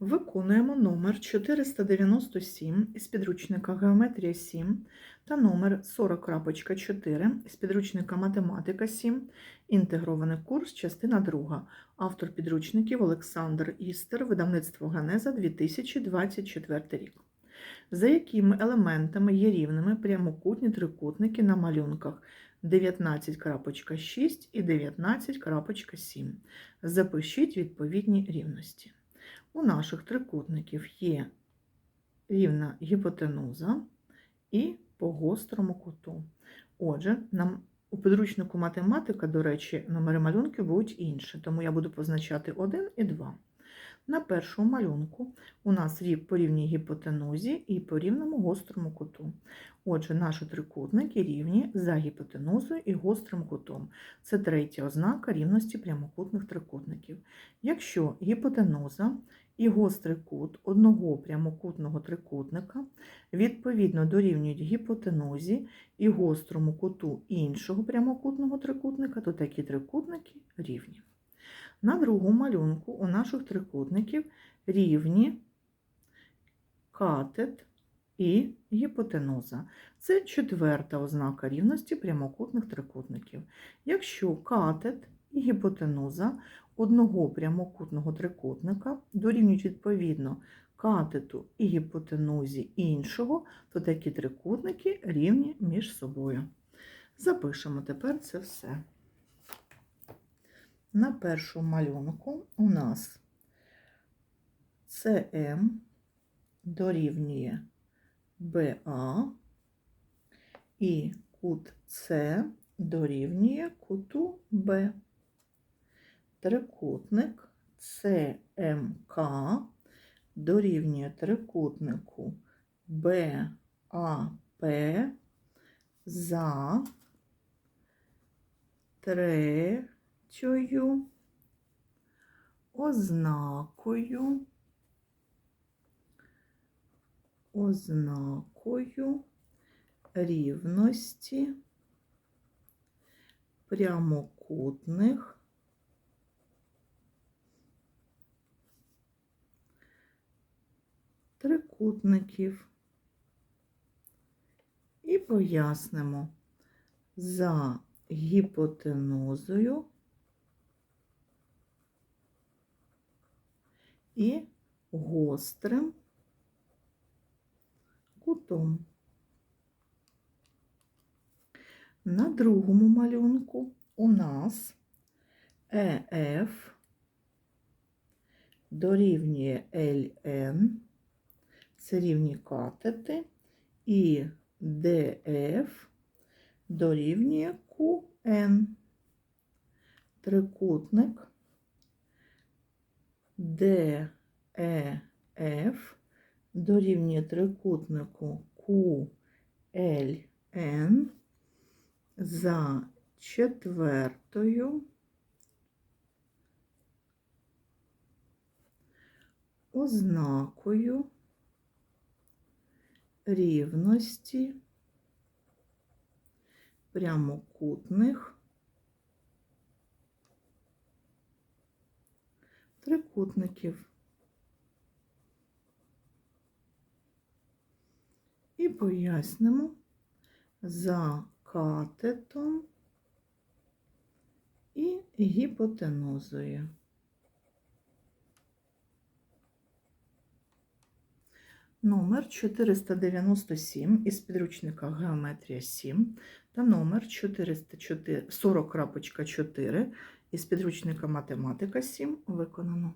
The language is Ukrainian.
Виконуємо номер 497 із підручника Геометрія 7 та номер 40.4 із підручника Математика 7, інтегрований курс, частина 2. Автор підручників Олександр Істер, видавництво Генеза 2024 рік. За якими елементами є рівними прямокутні трикутники на малюнках 19.6 і 19.7. Запишіть відповідні рівності. У наших трикутників є рівна гіпотенуза і по гострому куту. Отже, нам у підручнику математика, до речі, номери малюнків будуть інші, тому я буду позначати 1 і 2. На першому малюнку у нас рів по рівній гіпотенузі і по рівному гострому куту. Отже, наші трикутники рівні за гіпотенузою і гострим кутом. Це третя ознака рівності прямокутних трикутників. Якщо гіпотенуза і гострий кут одного прямокутного трикутника відповідно дорівнюють гіпотенузі і гострому куту іншого прямокутного трикутника, то такі трикутники рівні. На другому малюнку у наших трикутників рівні катет і гіпотенуза. Це четверта ознака рівності прямокутних трикутників. Якщо катет і гіпотенуза одного прямокутного трикутника дорівнюють відповідно катету і гіпотенузі іншого, то такі трикутники рівні між собою. Запишемо тепер це все. На першому малюнку у нас CM дорівнює BA і кут С дорівнює куту Б. Трикутник ЦМК дорівнює трикутнику БАП за третьою ознакою ознакою рівності прямокутних трикутників. І пояснимо за гіпотенузою і гострим кутом. На другому малюнку у нас ЕФ дорівнює ЛН, це рівні катети, і ДФ дорівнює QN. Трикутник DEF дорівнює трикутнику QLN за четвертою ознакою рівності прямокутних трикутників. І пояснимо за катетом і гіпотенузою. Номер 497 із підручника Геометрія 7 та номер 40.4 із підручника Математика 7 виконано.